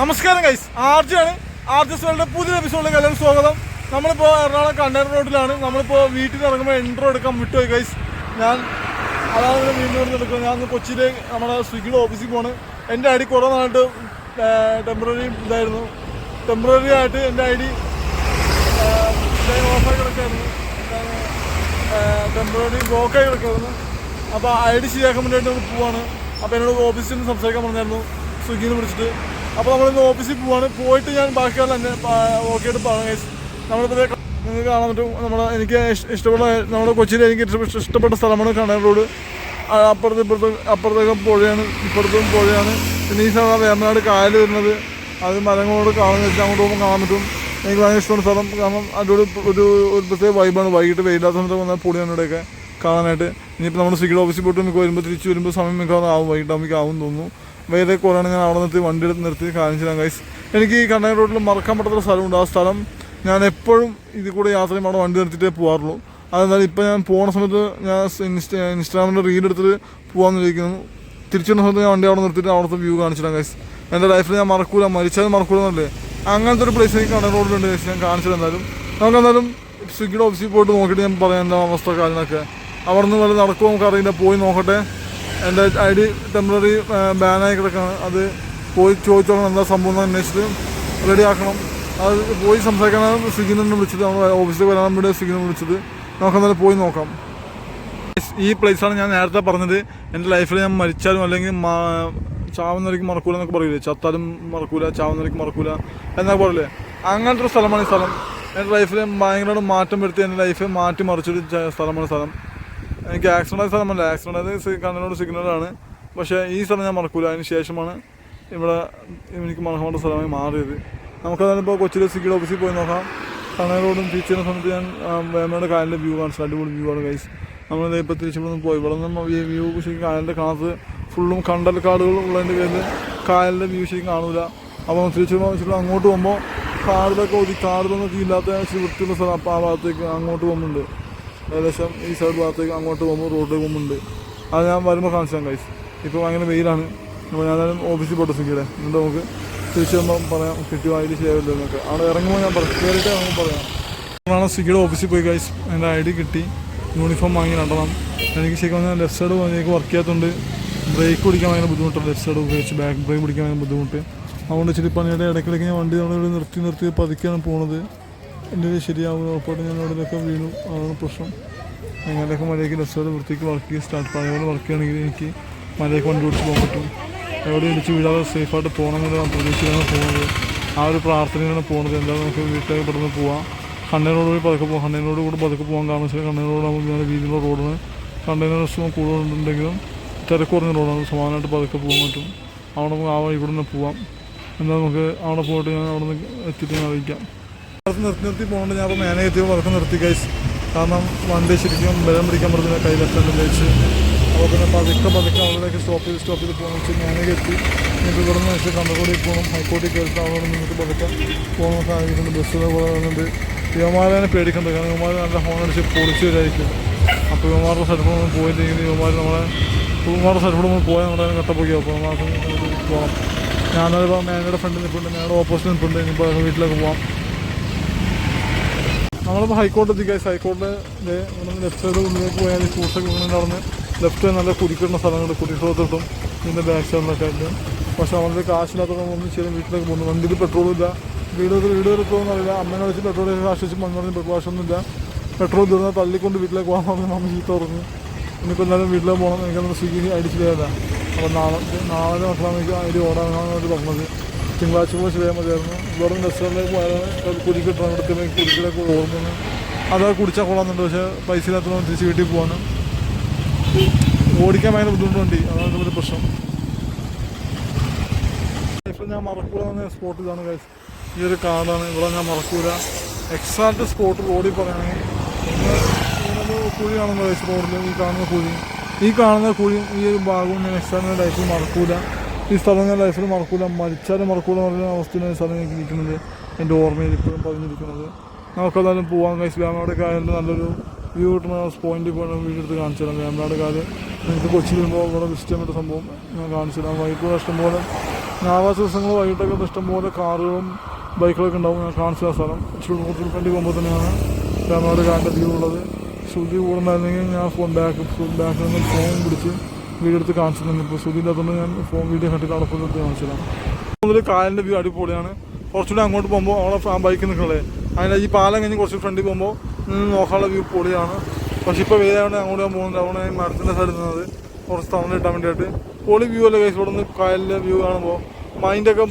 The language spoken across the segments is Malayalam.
നമസ്കാരം ഗൈസ് ആർജിയാണ്. ആർജസ് വേൾഡ് പുതിയ എപ്പിസോഡിലേക്ക് എല്ലാവരും സ്വാഗതം. നമ്മളിപ്പോൾ എറണാകുളം കണ്ണേർ റോഡിലാണ്. നമ്മളിപ്പോൾ വീട്ടിൽ നിന്ന് ഇറങ്ങുമ്പോൾ എൻട്രോ എടുക്കാൻ വിട്ടുപോയി ഗൈസ് ഞാൻ അതാണ് വീണ്ടും എടുക്കുന്നത് ഞാൻ കൊച്ചിയിലെ നമ്മുടെ സ്വിഗ്ഗിയുടെ ഓഫീസിൽ പോണ്. എന്റെ ഐ ഡി കുറേ നാളായിട്ട് ടെമ്പററി ഇതായിരുന്നു. ടെമ്പററി ആയിട്ട് എന്റെ ഐ ഡി ഓഫായി കിടക്കായിരുന്നു. ടെമ്പററി ബ്ലോക്കായി കിടക്കായിരുന്നു. അപ്പോൾ ഐ ഡി ശരിയാക്കാൻ വേണ്ടിയിട്ട് പോവാണ്. അപ്പോൾ എന്നോട് ഓഫീസിൽ നിന്ന് സംസാരിക്കാൻ പറഞ്ഞായിരുന്നു. സ്വിഗ്ഗിയിൽ വിളിച്ചിട്ട്. അപ്പോൾ നമ്മളിന്ന് ഓഫീസിൽ പോവാണ്. പോയിട്ട് ഞാൻ ബാക്കിയുള്ള തന്നെ ഓക്കെ ആയിട്ട് പറഞ്ഞു. നമ്മളിപ്പോൾ നിങ്ങൾക്ക് കാണാൻ പറ്റും. നമ്മുടെ എനിക്ക് ഇഷ്ടപ്പെട്ട നമ്മുടെ കൊച്ചിയിൽ എനിക്ക് ഇഷ്ടപ്പെട്ട സ്ഥലമാണ് കണ്ണൻ റോഡ്. അപ്പുറത്ത് ഇപ്പുറത്ത് അപ്പുറത്തേക്കും പുഴയാണ് ഇപ്പുറത്തും പുഴയാണ്. പിന്നെ ഈ സ്ഥലം വേമ്പനാട് കായൽ വരുന്നത്. അത് മരങ്ങളോട് കാണുന്ന വെച്ചാൽ അങ്ങോട്ട് കാണാൻ പറ്റും. എനിക്ക് ഭയങ്കര ഇഷ്ടമുള്ള സ്ഥലം. കാരണം അതിലൂടെ ഒരു ഒരു പ്രത്യേക വൈബാണ് വൈകിട്ട് വെയിലാത്ത സമയത്ത് വന്നാൽ ഇവിടെയൊക്കെ കാണാനായിട്ട്. ഇനിയിപ്പോൾ നമ്മൾ സിഗിൾ ഓഫീസിൽ പോയിട്ട് നമുക്ക് വരുമ്പോൾ തിരിച്ച് വരുമ്പോൾ സമയം മിക്കവാറും ആവും. വൈകിട്ടാകുമ്പോൾ ആവും തോന്നുന്നു. വേറെ കുറേയാണ് ഞാൻ അവിടെ നിർത്തി വണ്ടി എടുത്ത് നിർത്തി കാണിച്ചു തരാം ഗൈസ് എനിക്ക് ഈ കണ്ണാടി റോഡിൽ മറക്കാൻ പറ്റാത്ത സ്ഥലമുണ്ട്. ആ സ്ഥലം ഞാൻ എപ്പോഴും ഇതിൽ കൂടെ യാത്ര ചെയ്യുമ്പോൾ അവിടെ വണ്ടി നിർത്തിയിട്ടേ പോകാറുള്ളൂ അതെന്തായാലും ഇപ്പം ഞാൻ പോകുന്ന സമയത്ത് ഞാൻ ഇൻസ്റ്റ ഇൻസ്റ്റാഗ്രാമിന്റെ റീൽ എടുത്തിട്ട് പോകാമെന്ന് ചോദിക്കുന്നു തിരിച്ചു വരുന്ന സമയത്ത് ഞാൻ വണ്ടി അവിടെ നിർത്തിയിട്ട് അവിടുത്തെ വ്യൂ കാണിച്ചിടാം ഗൈസ് എന്റെ ലൈഫിൽ ഞാൻ മറക്കൂല. മരിച്ചാൽ മറക്കൂലെന്നല്ലേ അങ്ങനത്തെ ഒരു പ്ലേസ് എനിക്ക് കണ്ണാടി റോഡിലുണ്ട് ഗൈസ് ഞാൻ കാണിച്ചിട്ട് എന്തായാലും. നമുക്ക് എന്തായാലും സ്വിഗ്ഗിയുടെ ഓഫീസിൽ പോയിട്ട് നോക്കിയിട്ട് ഞാൻ പറയാം എന്താ അവസ്ഥ കാര്യങ്ങളൊക്കെ. അവിടെ നിന്ന് വല്ല നടക്കുമോ നമുക്കറിയില്ല. പോയി നോക്കട്ടെ. എന്റെ ഐ ഡി ടെമ്പററി ബാനായി കിടക്കുകയാണ്. അത് പോയി ചോദിച്ചോളണം എന്താ സംഭവം എന്ന് റെഡി ആക്കണം. അത് പോയി സംസാരിക്കാനാണ് നിന്ന് വിളിച്ചത് നമ്മൾ ഓഫീസിൽ വരാൻ വേണ്ടി സ്വിഗ്ഗിൽ നിന്ന് വിളിച്ചത് നമുക്ക് എന്തായാലും പോയി നോക്കാം. ഈ പ്ലേസാണ് ഞാൻ നേരത്തെ പറഞ്ഞത്. എന്റെ ലൈഫിൽ ഞാൻ മരിച്ചാലും അല്ലെങ്കിൽ ചാവുന്നവർക്ക് മറക്കൂല എന്നൊക്കെ പറയില്ലേ? ചത്താലും മറക്കൂല ചാവുന്നവർക്ക് മറക്കൂല എന്നൊക്കെ പറയില്ലേ? അങ്ങനത്തെ ഒരു സ്ഥലമാണ് ഈ സ്ഥലം. എന്റെ ലൈഫിൽ ഭയങ്കരമായിട്ട് മാറ്റം വരുത്തി എന്റെ ലൈഫ് മാറ്റി മറിച്ചൊരു സ്ഥലമാണ് സ്ഥലം. എനിക്ക് ആക്സിഡന്റ് ആയ സ്ഥലമല്ല ആക്സിഡന്റ് ആയത് കണ്ണനോട് സിഗ്നലാണ്. പക്ഷേ ഈ സ്ഥലം ഞാൻ മറക്കൂല. അതിന് ശേഷമാണ് ഇവിടെ എനിക്ക് മറക്കേണ്ട സ്ഥലമായി മാറിയത്. നമുക്കതായാലും ഇപ്പോൾ കൊച്ചിയിലെ സിഗ്ഗിയുടെ ഓഫീസിൽ പോയി നോക്കാം. തിരിച്ചു വരുന്ന സമയത്ത് ഞാൻ വേമയുടെ കായലിന്റെ വ്യൂ കാണിച്ചു. അടിപൊളി വ്യൂ ആണ് ഗൈസ് നമ്മൾ ഇപ്പോൾ തിരിച്ചു ഇവിടെ നിന്ന് പോയി. ഇവിടെ നിന്ന് ഈ വ്യൂ ശരിക്കും കായലിന്റെ കാണാത്ത ഫുള്ളും കണ്ടൽ കാടുകൾ ഉള്ളതിന്റെ പേരിൽ കായലിന്റെ വ്യൂ ശരിക്കും കാണൂല. അപ്പോൾ തിരിച്ചു വെച്ചിട്ട് അങ്ങോട്ട് പോകുമ്പോൾ കാടിലൊക്കെ ഒതുക്കി കാടിലൊന്നും ഇല്ലാത്ത വൃത്തിയുള്ള സ്ഥലം അപ്പോൾ ആ ഭാഗത്തേക്ക് അങ്ങോട്ട് പോകുന്നുണ്ട്. ഏകദേശം ഈ സൈഡ് ഭാഗത്തേക്ക് അങ്ങോട്ട് പോകുമ്പോൾ റോഡിലേക്ക് പോകുന്നുണ്ട് അത് ഞാൻ വരുമ്പോൾ കാണിച്ചു കൈസ് ഇപ്പോൾ ഭയങ്കര വെയിലാണ്. അപ്പോൾ ഞാൻ ഓഫീസിൽ പോട്ടെ സിങ്കിയുടെ എന്നിട്ട് നമുക്ക് തിരിച്ചു വരുമ്പോൾ പറയാം കിട്ടിയോ അതിൽ ശരിയാവില്ല എന്നൊക്കെ. അവിടെ ഇറങ്ങുമ്പോൾ ഞാൻ പറയാം കയറിയിട്ട് നമുക്ക് പറയാം. നമ്മളാണ് സ്വിഗ്ഗിയുടെ ഓഫീസിൽ പോയി കൈസ് എന്റെ ഐ ഡി കിട്ടി. യൂണിഫോം വാങ്ങി നടണം. എനിക്ക് ശരിക്കും പറഞ്ഞാൽ ലെഫ്റ്റ് സൈഡ് എനിക്ക് വർക്ക് ചെയ്യാത്തതുകൊണ്ട് ബ്രേക്ക് പിടിക്കാൻ ഭയങ്കര ബുദ്ധിമുട്ടാണ്. ലെഫ്റ്റ് സൈഡ് ഉപയോഗിച്ച് ബാക്ക് ബ്രേക്ക് പിടിക്കാൻ ഭയങ്കര ബുദ്ധിമുട്ട്. അതുകൊണ്ട് ഇച്ചിരി പണിയുടെ ഇടയ്ക്കിടയ്ക്ക് ഞാൻ വണ്ടി നമ്മളിവിടെ നിർത്തി നിർത്തി പതുക്കെയാണ് പോണത്. എന്റെ ഇത് ശരിയാവുന്ന ഉറപ്പായിട്ട് ഞാൻ അവിടെയൊക്കെ വീണു. അതാണ് പ്രശ്നം. മലയ്ക്ക് ലെഫ്റ്റ് സൈഡ് വൃത്തിക്ക് വർക്ക് ചെയ്ത് സ്റ്റാർട്ട് പഴയപോലെ വർക്ക് ചെയ്യണമെങ്കിൽ എനിക്ക് മലയ്ക്ക് വണ്ടി ഓടിച്ച് പോകാൻ പറ്റും. എവിടെ ഇടിച്ച് വീഴാതെ സേഫായിട്ട് പോകണമെന്നുള്ള പ്രതീക്ഷയിലാണ് പോകുന്നത് ആ ഒരു പ്രാർത്ഥനയാണ് പോകുന്നത്. എന്തായാലും നമുക്ക് വീട്ടിലേക്ക് പെട്ടെന്ന് പോവാം. കണ്ണനോട് കൂടി പതുക്കെ പോകാം കണ്ണനോട് കൂടി പതുക്കെ പോകാൻ കാരണം വെച്ചാൽ കണ്ണനോട് നല്ല വീതിയുള്ള റോഡാണ് കണ്ടെയ്നേഴ്സും കൂടുതലുണ്ടെങ്കിലും തിരക്ക് കുറഞ്ഞ റോഡാണ് സമാനമായിട്ട് പതുക്കെ പോകാൻ പറ്റും. അവിടെ നമുക്ക് ആ വഴി കൂടെ തന്നെ പോവാം. എന്നാൽ നമുക്ക് അവിടെ പോയിട്ട് ഞാൻ അവിടെ നിന്ന് എത്തിയിട്ട് ഞാൻ അറിയിക്കാം. സ്ഥലത്ത് നിർത്തി നിർത്തി പോകുന്നുണ്ട് ഞാൻ അപ്പോൾ മാനേജ് എത്തിയപ്പോൾ വർക്ക് നിർത്തി കഴിച്ച് കാരണം വണ്ടി ശരിക്കും ബലം പിടിക്കാൻ പറ്റുന്ന കയ്യിലെത്താണ്ട് വെച്ച് അപ്പോൾ പിന്നെ പതുക്കെ പതുക്കെ അവിടേക്ക് സ്റ്റോപ്പ് ചെയ്ത് സ്റ്റോപ്പ് ചെയ്ത് പോകണം. വെച്ച് മാനേജ് എത്തി. എനിക്ക് ഇവിടെ നിന്ന് വെച്ച് കണ്ടക്കോടി പോകണം. ഹൈക്കോടതി കയറിയിട്ട് അവിടെ നിന്നിട്ട് പതുക്കെ പോകണം സാധിക്കുന്നുണ്ട് ബസ്സുകൾ പോലെ യുവമാരനെ യുവമാരെ പേടിക്കണ്ട. കാരണം യുവമാർ നല്ല ഫോൺ അടിച്ച് പൊളിച്ചു വരായിരിക്കും അപ്പോൾ യുവമാരുടെ സ്ഥലത്ത് നമ്മൾ പോയില്ലെങ്കിൽ യുവമാർ നമ്മളെ യുവമാരുടെ സ്ഥലത്ത് നമ്മൾ പോയാൽ നമ്മുടെ കട്ടപ്പൊക്കെ അപ്പോൾ മാസം പോകണം ഞാനൊരു മാനേജറുടെ ഫ്രണ്ടിൽ നിൽപ്പുണ്ട് ഞങ്ങളുടെ ഓപ്പോസിറ്റ് നിൽപ്പുണ്ട് ഇനിയിപ്പോൾ വീട്ടിലേക്ക് പോകാം നമ്മളിപ്പോൾ ഹൈക്കോടതി ഗൈസ് ഹൈക്കോടതി ലെഫ്റ്റ് സൈഡ് ഉള്ളിലേക്ക് പോയാൽ ഫ്രൂട്ട്സൊക്കെ ഇങ്ങനെ നടന്ന് ലെഫ്റ്റ് നല്ല കുടിക്കുന്ന സ്ഥലങ്ങൾ കുടിക്കുന്നതും ഇതിന്റെ ബാക്ക് സൈഡിലൊക്കെ ആയിട്ട്. പക്ഷേ അവരുടെ കാശില്ലാത്തതുകൊണ്ട് ഒന്നും ചെയ്ത് വീട്ടിലേക്ക് പോകുന്നു. വണ്ടിയിൽ പെട്രോളും ഇല്ല. വീട് വീട് വരെ അറിയില്ല. അമ്മേനെ വെച്ച് പെട്രോൾ കാശ് വെച്ച് മണ്ണ് പറഞ്ഞ് പെട്രോൾ തീർന്നാൽ തള്ളിക്കൊണ്ട് വീട്ടിലേക്ക് പോകാൻ പറഞ്ഞ് മമ്മി ചീത്ത പറഞ്ഞു. ഇനിയിപ്പോൾ എല്ലാവരും വീട്ടിലേക്ക് പോകണം എനിക്കൊന്ന് സ്വിഗ്ഗി അടിച്ചില്ല അപ്പോൾ നാളെ നാളെ മക്കളാണ് എനിക്ക് അതിൽ ഓടാനാണ് അവർ പറഞ്ഞത്. തിങ്കളാഴ്ച പോലെ ചെയ്യാൻ മതിയായിരുന്നു. ഇവിടെ റെസ്റ്റോറന്റിലേക്ക് പോയാൽ കുടിക്കിട്ടാണ് ഇവിടുത്തെ കുടിക്കിലേക്ക് ഓർമ്മ അതാ കുടിച്ചാൽ കൊള്ളാമെന്നുണ്ട്. പക്ഷേ പൈസ ഇല്ലാത്തതുകൊണ്ട് തിരിച്ച് വീട്ടിൽ പോകാനും ഓടിക്കാൻ ഭയങ്കര ബുദ്ധിമുട്ടുണ്ട്. അതാണ് ഒരു പ്രശ്നം. ലൈഫിൽ ഞാൻ മറക്കൂല എന്ന സ്പോട്ട് ഇതാണ് ഗൈസ് ഈ ഒരു കാർഡാണ് ഇവിടെ ഞാൻ മറക്കൂല. എക്സാക്ട് സ്പോട്ട് റോഡിൽ പറയുകയാണെങ്കിൽ കുഴി കാണുന്ന വയസ്സ് റോഡിൽ ഈ കാണുന്ന കുഴിയും ഈ കാണുന്ന കുഴിയും ഈ ഒരു ഭാഗവും ഞാൻ എക്സാക്ട് ലൈഫിൽ മറക്കൂല. ഈ സ്ഥലം ലൈഫിൽ മറക്കൂല. മരിച്ചാലും മറക്കൂല എന്ന് പറയുന്ന അവസ്ഥയിലാണ് സ്ഥലം എനിക്ക് ഇരിക്കുന്നത് എന്റെ ഓർമ്മയിൽ ഇപ്പോഴും പതിഞ്ഞിരിക്കുന്നത്. നമുക്കെന്തായാലും പോവാൻ കഴിച്ചു അവിടെ കാര്യം നല്ലൊരു വ്യൂ കിട്ടുന്ന പോയിന്റിൽ പോയി വീഡിയോ എടുത്ത് കാണിച്ചു തരാം. വേമ്പനാട് കാര്യം നിങ്ങൾക്ക് കൊച്ചി വരുമ്പോൾ ഇവിടെ വിസിറ്റ് ചെയ്യാൻ സംഭവം ഞാൻ കാണിച്ചു തരാം. വൈകിട്ട് ഇഷ്ടംപോലെ ഞായറാഴ്ച ദിവസങ്ങൾ വൈകിട്ടൊക്കെ ഇഷ്ടംപോലെ കാറുകളും ബൈക്കുകളൊക്കെ ഉണ്ടാവും. ഞാൻ കാണിച്ചു തരാം സ്ഥലം. ചുടുമുട്ടിൽ ഫ്രണ്ടി പോകുമ്പോൾ തന്നെയാണ് വേമ്പനാട് കാലിന്റെ വ്യൂ ഉള്ളത്. ശ്രുതി കൂടുന്നതായിരുന്നെങ്കിൽ ഞാൻ ഫോൺ ബാക്ക് ബാക്കിൽ നിന്ന് ഫോൺ പിടിച്ച് വീഡിയോ എടുത്ത് കാണിച്ചു തന്നെ ഇപ്പോൾ ശ്രുതി ഇല്ലാത്തതുകൊണ്ട് ഞാൻ ഫോൺ വീഡിയോ കണ്ടിട്ട് അവിടെ പോയി എടുത്ത് കാണിച്ചതാണ് തരാം മുതൽ കായലിന്റെ വ്യൂ അടിപൊളിയാണ്. കുറച്ചുകൂടി അങ്ങോട്ട് പോകുമ്പോൾ അവിടെ ആ ബൈക്ക് നിൽക്കണേ അതിന്റെ ഈ പാലം കഴിഞ്ഞ് കുറച്ച് ഫ്രണ്ടിൽ പോകുമ്പോൾ നോക്കാനുള്ള വ്യൂ പൊളിയാണ്. പക്ഷേ ഇപ്പോൾ വേദനയാണ് അങ്ങോട്ട് ഞാൻ പോകുന്നത് അവിടെ മരത്തിന്റെ സൈഡിൽ നിന്നത് കുറച്ച് തവണ ഇട്ടാൻ വേണ്ടിയിട്ട് പൊളി വ്യൂ അല്ലേ കഴിച്ചു ഇവിടെ നിന്ന് കായലിന്റെ വ്യൂ കാണുമ്പോൾ മൈൻഡൊക്കെ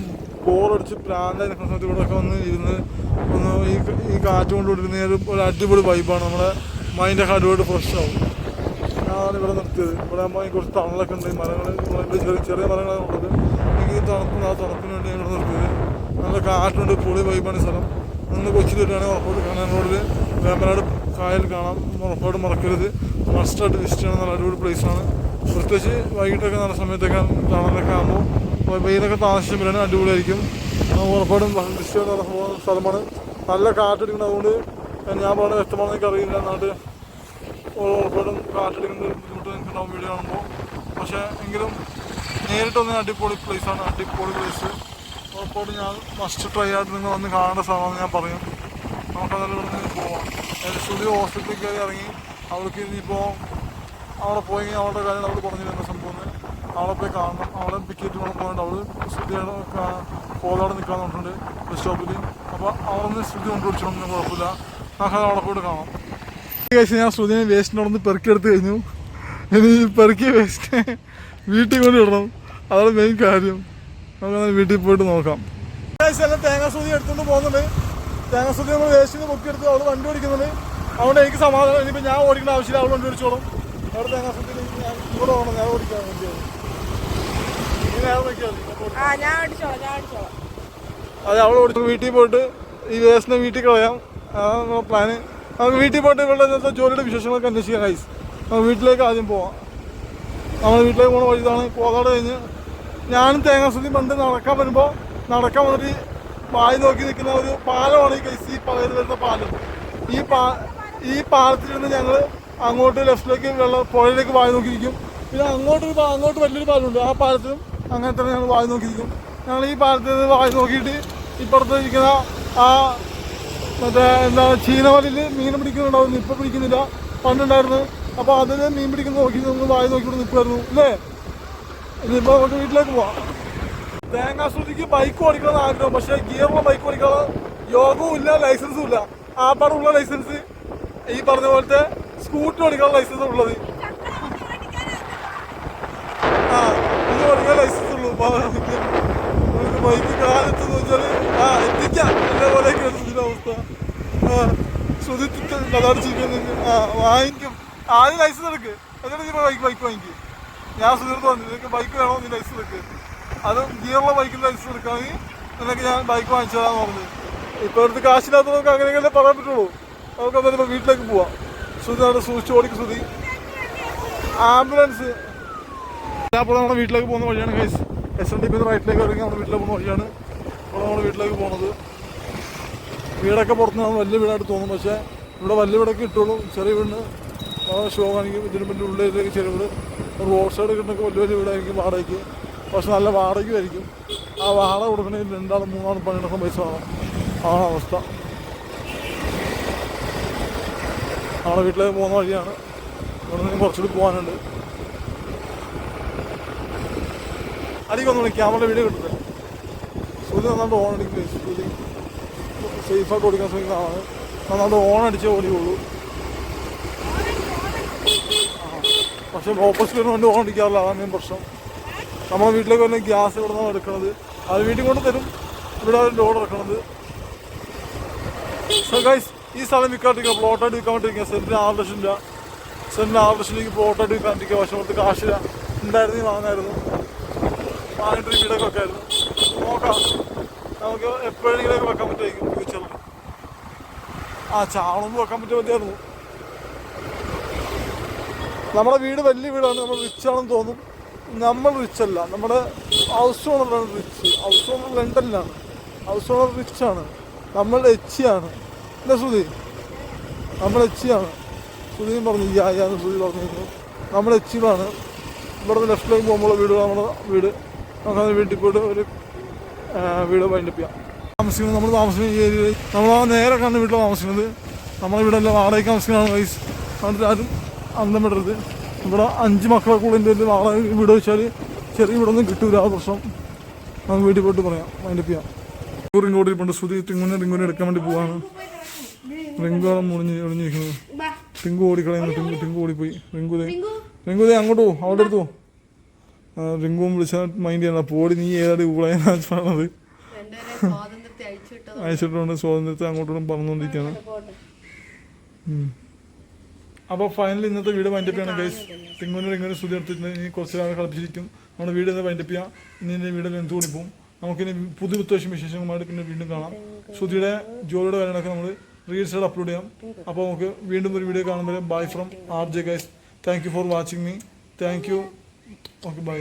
ബോറടിച്ച് പ്രാന്തായി നിൽക്കുന്ന സമയത്ത് ഇവിടെയൊക്കെ വന്ന് ഇരുന്ന് ഒന്ന് ഈ ഈ കാറ്റ് കൊണ്ട് ഒരു ഒരു അടിപൊളി വൈബാണ് നമ്മുടെ മൈൻഡൊക്കെ അടിപൊളി ഫ്രഷ് ആവും. ഞാനാണ് ഇവിടെ നിർത്തിയത്. ഇവിടെ ആകുമ്പോൾ കുറച്ച് തണലൊക്കെ ഉണ്ട്. മരങ്ങൾ ചെറിയ ചെറിയ മരങ്ങളാണ് ഉള്ളത്. എനിക്ക് ഈ തണുപ്പിന് ആ തണുപ്പിന് വേണ്ടി ഇവിടെ നിർത്തിയത്. നല്ല കാറ്റുണ്ട് പൊളി വൈബാണ് സ്ഥലം. നിന്ന് കൊച്ചിയിൽ വരികയാണെങ്കിൽ ഉറപ്പോട്ട് കാണാൻ റോഡിൽ വേമ്പനാട് കായൽ കാണാം. ഉറപ്പായിട്ട് മറക്കരുത്. മസ്റ്റായിട്ട് വിസിറ്റ് ചെയ്യണം നല്ല അടിപൊളി പ്ലേസാണ് പ്രത്യേകിച്ച് വൈകിട്ടൊക്കെ നല്ല സമയത്തൊക്കെ കാണാനൊക്കെ ആകുമ്പോൾ വെയിലൊക്കെ താമസിച്ച് വരാൻ അടിപൊളിയായിരിക്കും ഉറപ്പായിട്ടും വിസിറ്റ് ചെയ്യുന്ന സ്ഥലമാണ്. നല്ല കാറ്റടിക്കുന്നത് അതുകൊണ്ട് ഞാൻ പറഞ്ഞ വ്യക്തമാണെന്ന് എനിക്ക് അറിയില്ല നാട്ട് ഉറപ്പാടും കാറ്റടിക്കുന്ന ബുദ്ധിമുട്ട് നിങ്ങൾക്ക് ഉണ്ടാവും വീഡിയോ കാണുമ്പോൾ പക്ഷേ എങ്കിലും നേരിട്ടൊന്ന് അടിപൊളി പ്ലേസാണ് അടിപൊളി പ്ലേസ് ഉറപ്പായിട്ടും ഞാൻ മസ്റ്റ് ട്രൈ ആയിട്ട് നിങ്ങൾ വന്ന് കാണേണ്ട സ്ഥലമാണെന്ന് ഞാൻ പറയും. നമുക്കതെല്ലാം ഇവിടെ നിന്ന് പോവാം. സ്റ്റുഡിയോ ഹോസ്പിറ്റലിൽ കയറി ഇറങ്ങി അവർക്ക് ഇനിയിപ്പോൾ അവിടെ പോയി അവളുടെ കാര്യം അവൾ പറഞ്ഞു തരുന്ന സംഭവം അവളെ പോയി കാണണം. അവളെ പിക്കറ്റ് വേണം പോകേണ്ട. അവൾ സ്റ്റുഡിയോയുടെ പോകാതെ നിൽക്കാൻ പറഞ്ഞിട്ടുണ്ട് ബസ് സ്റ്റോപ്പിൽ അപ്പോൾ അവിടെ നിന്ന് സ്റ്റുഡിയോ കൊണ്ടുപിടിച്ചോളൊന്നും കുഴപ്പമില്ല നമുക്ക് അവിടെ പോയിട്ട് കാണാം. കഴിച്ച് ഞാൻ ശ്രുതിനെ നിന്ന് പെറുക്കിയെടുത്ത് കഴിഞ്ഞു. ഇനി ഈ പെറുക്കിയ വേസ്റ്റ് വീട്ടിൽ കൊണ്ട് ഇടണം. അതാണ് മെയിൻ കാര്യം. നമുക്ക് വീട്ടിൽ പോയിട്ട് നോക്കാം. എല്ലാം തേങ്ങ ശ്രുതി എടുത്തുകൊണ്ട് പോകുന്നുണ്ട്. തേങ്ങ ശ്രുതി നമ്മൾ വേസ്റ്റിൽ പൊക്കിയെടുത്ത് അവൾ വണ്ടി ഓടിക്കുന്നുണ്ട്. അതുകൊണ്ട് എനിക്ക് സമാധാനം. ഇനിയിപ്പോൾ ഞാൻ ഓടിക്കേണ്ട ആവശ്യമില്ല. അവൾ വണ്ടി ഓടിച്ചോളും. അവിടെ തേങ്ങ ശ്രുതി ഞാൻ ഇവിടെ പോകണം. ഞാൻ ഓടിക്കാൻ വേണ്ടിയാണ് അതെ അവൾ ഓടിച്ചു. വീട്ടിൽ പോയിട്ട് ഈ വേസ്റ്റിനെ വീട്ടിൽ കളയാം. അതാണ് നമ്മുടെ പ്ലാന് നമുക്ക് വീട്ടിൽ പോയിട്ട് ഇവിടെ ഇന്നത്തെ ജോലിയുടെ വിശേഷങ്ങളൊക്കെ അന്വേഷിക്കാം ഗൈസ് നമുക്ക് വീട്ടിലേക്ക് ആദ്യം പോവാം. നമ്മൾ വീട്ടിലേക്ക് പോകുന്ന വഴി ഇതാണ് കോതാട് കഴിഞ്ഞ്. ഞാനും തേങ്ങാസുതി പണ്ട് നടക്കാൻ വരുമ്പോൾ നടക്കാൻ വന്നിട്ട് വായി നോക്കി നിൽക്കുന്ന ഒരു പാലമാണ് ഈ കൈസ് ഈ പകയിൽ വരുന്ന പാലം. ഈ പാ ഈ പാലത്തിൽ നിന്ന് ഞങ്ങൾ അങ്ങോട്ട് ലെഫ്റ്റിലേക്ക് വെള്ളം പുഴയിലേക്ക് വായി നോക്കിയിരിക്കും. പിന്നെ അങ്ങോട്ട് അങ്ങോട്ട് വലിയൊരു പാലമുണ്ട് ആ പാലത്തിലും അങ്ങനെ തന്നെ ഞങ്ങൾ വായി നോക്കിയിരിക്കും. ഞങ്ങൾ ഈ പാലത്തിൽ വായി നോക്കിയിട്ട് ഇപ്പുറത്ത് ഇരിക്കുന്ന ആ മറ്റേ എന്താ ചീനവലിൽ മീൻ പിടിക്കുന്നുണ്ടാവുന്നു ഇപ്പം പിടിക്കുന്നില്ല. പണ്ടുണ്ടായിരുന്നു. അപ്പോൾ അതിന് മീൻ പിടിക്കുന്ന നോക്കി നമ്മൾ വായി നോക്കി ഇവിടെ നിൽക്കുമായിരുന്നു. അല്ലേ ഇനിയിപ്പോൾ നമുക്ക് വീട്ടിലേക്ക് പോവാം. തേങ്ങാ ശ്രുതിക്ക് ബൈക്ക് ഓടിക്കണം ആഗ്രഹം. പക്ഷേ ഗിയറുള്ള ബൈക്ക് ഓടിക്കാനുള്ള യോഗവും ഇല്ല ലൈസൻസും ഇല്ല. ആ പാടുള്ള ലൈസൻസ് ഈ പറഞ്ഞ പോലത്തെ സ്കൂട്ടർ ഓടിക്കാനുള്ള ലൈസൻസ് ഉള്ളത്. ആ ഇത് ഓടിക്കാൻ ലൈസൻസ് ഉള്ളൂ. അപ്പൊ നമുക്ക് നമുക്ക് ബൈക്ക് ആ എത്തിക്കാം. എന്നെ പോലെ ഇതിന്റെ അവസ്ഥ. ആ ശ്രുതി കഥാടിച്ചിരിക്കുന്നു ആ വാങ്ങിക്കും. ആദ്യം ലൈസൻസ് എടുക്ക്. എന്നിട്ട് നീ ബൈക്ക് ബൈക്ക് വാങ്ങിക്കും. ഞാൻ സുഹൃത്ത് വന്നു നിനക്ക് ബൈക്ക് വേണോ? നീ ലൈസൻസ് എടുക്ക്. അത് ഗിയറുള്ള ബൈക്കിന് ലൈസൻസ് എടുക്കുകയാണെങ്കിൽ നിനക്ക് ഞാൻ ബൈക്ക് വാങ്ങിച്ചു തരാന്ന് പറഞ്ഞു. ഇപ്പൊ എടുത്ത് കാശില്ലാത്തവർക്ക് അങ്ങനെയൊക്കെ പറയാൻ പറ്റുള്ളൂ. നമുക്ക് എന്തായാലും വീട്ടിലേക്ക് പോവാം. ശ്രുതി അവിടെ സൂക്ഷിച്ച് ഓടിക്കും ശ്രുതി. ആംബുലൻസ്. അപ്പോൾ നമ്മുടെ വീട്ടിലേക്ക് പോകുന്ന വഴിയാണ് ഗൈസ് എസ് എൻ ഡി പിന്നെ റൈറ്റിലേക്ക് ഇറങ്ങി നമ്മുടെ വീട്ടിലേക്ക് പോകുന്ന വഴിയാണ്. ഇപ്പോൾ നമ്മുടെ വീട്ടിലേക്ക് പോകുന്നത്. വീടൊക്കെ പുറത്തുനിന്ന് വലിയ വീടായിട്ട് തോന്നും പക്ഷേ ഇവിടെ വലിയ വീടൊക്കെ ഇട്ടുള്ളൂ. ചെറിയ വീടിന് വളരെ ഷോ ഇതിന് പിന്നെ ഉള്ളിലേക്ക് ചെറിയ വീട്. റോഡ് സൈഡ് കിട്ടുന്നൊക്കെ വലിയ വലിയ വീടായിരിക്കും വാടകയ്ക്ക്. പക്ഷെ നല്ല വാടകയായിരിക്കും ആ വാടക കൊടുക്കണമെങ്കിൽ രണ്ടാളും മൂന്നാളും പണിയെടുക്കാൻ പൈസ വേണം ആണ് അവസ്ഥ. നമ്മുടെ വീട്ടിലേക്ക് പോകുന്ന വഴിയാണ്. ഇവിടെ നിന്ന് കുറച്ചുകൂടി പോകാനുണ്ട്. അടിക്കൊന്നും ക്യാമറ വീഡിയോ കിട്ടുന്നത് സൂര്യ നന്നായിട്ട് ഓൺ അടിക്കും സൂര്യ സേഫായിട്ട് ഓടിക്കാൻ ശ്രമിക്കുന്ന ആളാണ് നന്നായിട്ട് ഓൺ അടിച്ചേ ഓടിയുള്ളൂ. പക്ഷെ ഓപ്പോസിറ്റ് വണ്ടി ഓൺ അടിക്കാറില്ല. അതാണ് പ്രശ്നം. നമ്മുടെ വീട്ടിലേക്ക് വരുന്ന ഗ്യാസ് ഇവിടെ നിന്നാണ് എടുക്കുന്നത് അത് വീട്ടിൽ കൊണ്ട് തരും. ഇവിടെ അവർ ലോഡ് ഇറക്കണത്. ഈ സ്ഥലം വിൽക്കാണ്ടിരിക്കുക. പ്ലോട്ടായിട്ട് വിൽക്കാൻ വേണ്ടിയിരിക്കുക സെന്റിന് ആറ് ലക്ഷം രൂപ. സെന്റിന് ആറ് ലക്ഷം രൂപയ്ക്ക് പ്ലോട്ടായിട്ട് വിൽക്കാണ്ടിരിക്കുക. പക്ഷെ കൊടുത്ത് കാശില്ല ഉണ്ടായിരുന്നെങ്കിൽ വാങ്ങായിരുന്നു. വാങ്ങിയിട്ട് വീടൊക്കെ വെക്കായിരുന്നു. നോക്കാം. നമുക്ക് എപ്പോഴെങ്കിലൊക്കെ വെക്കാൻ പറ്റുമായിരിക്കും ഫ്യൂച്ചറിൽ ആ ചാണൊന്നും വെക്കാൻ പറ്റിയ മതിയായിരുന്നു. നമ്മുടെ വീട് വലിയ വീടാണ്. നമ്മൾ റിച്ച് ആണെന്ന് തോന്നും. നമ്മൾ റിച്ച് അല്ല. നമ്മുടെ ഹൗസ് ഓണറാണ് റിച്ച് ഹൗസ് ഓണർ ലണ്ടനിലാണ്. ഹൗസ് ഓണർ റിച്ച് ആണ്. നമ്മൾ എച്ച് ആണ്. അല്ലേ ശ്രുതി. നമ്മൾ എച്ച് ആണ്. സുധീൻ പറഞ്ഞു യാ ആയാന്ന് സുധി പറഞ്ഞിരുന്നു. നമ്മൾ എച്ചിയിലാണ് ഇവിടുന്ന് ലെഫ്റ്റിലേക്ക് പോകുമ്പോൾ വീട് നമ്മുടെ വീട്. നമുക്ക് വീട്ടിൽ പോയിട്ട് ഒരു വീട് വൈൻഡപ്പ് ചെയ്യാം. താമസിക്കുന്നത് നമ്മൾ താമസിക്കുന്ന ഏരിയയിൽ. നമ്മൾ ആ നേരെ കാണുന്ന വീട്ടിൽ താമസിക്കുന്നത്. നമ്മളെ വീടെല്ലാം വാടകയ്ക്ക് താമസിക്കുന്നതാണ് വയസ്സ് അതുകൊണ്ട് ആരും അന്തം വിടരുത്. ഇവിടെ അഞ്ച് മക്കളെ കൂടെ വാടക വീട് വെച്ചാൽ ചെറിയ വീടൊന്നും കിട്ടൂല ആ പ്രശ്നം. നമുക്ക് വീട്ടിൽ പോയിട്ട് പറയാം വൈൻഡപ്പ് ചെയ്യാം. റിംഗ് ഓടി പണ്ട് ശ്രുതി തിങ്ങുന്ന റിംഗുനെ എടുക്കാൻ വേണ്ടി പോവാണ്. റിംഗോളം മുറിഞ്ഞ് ഒളിഞ്ഞിരിക്കുന്നത്. ടിങ്കു ഓടിക്കളയുന്നു ടിങ്കു ടിങ്കു ഓടിപ്പോയി. റിങ്കുതേ ദേ റിങ്കു ദേ അങ്ങോട്ട് പോകും അവിടെ എടുത്തു റിങ്കും വിളിച്ചാൽ മൈൻഡ് ചെയ്യണം പോടി നീ ഏതാടി ഊളയെന്നാണ് പറഞ്ഞത്. അയച്ചിട്ടുണ്ട് സ്വാതന്ത്ര്യത്തെ അങ്ങോട്ടും പറഞ്ഞുകൊണ്ടിരിക്കുകയാണ്. അപ്പോൾ ഫൈനലി ഇന്നത്തെ വീട് വൈൻഡപ്പ് ചെയ്യണം ഗൈസ് ടിങ്ങുനെ റിങ്ങുനെ സ്തുതി എടുത്തിട്ടുണ്ട് ഇനി കുറച്ച് കാലം കളിപ്പിച്ചിരിക്കും. നമ്മുടെ വീട് ഇന്ന് വൈൻഡപ്പ് ചെയ്യാം. ഇനി എന്റെ വീട് എന്ത് കൂടി പോകും നമുക്കിനി പുതിയ വ്യത്യാവശ്യം വിശേഷങ്ങളുമായിട്ട് പിന്നെ വീണ്ടും കാണാം. ശ്രുതിയുടെ ജോലിയുടെ കാര്യങ്ങളൊക്കെ നമ്മൾ റീൽസിൽ അപ്ലോഡ് ചെയ്യാം. അപ്പോൾ നമുക്ക് വീണ്ടും ഒരു വീഡിയോ കാണുമ്പോൾ bye from R J guys thank you for watching me thank you okay bye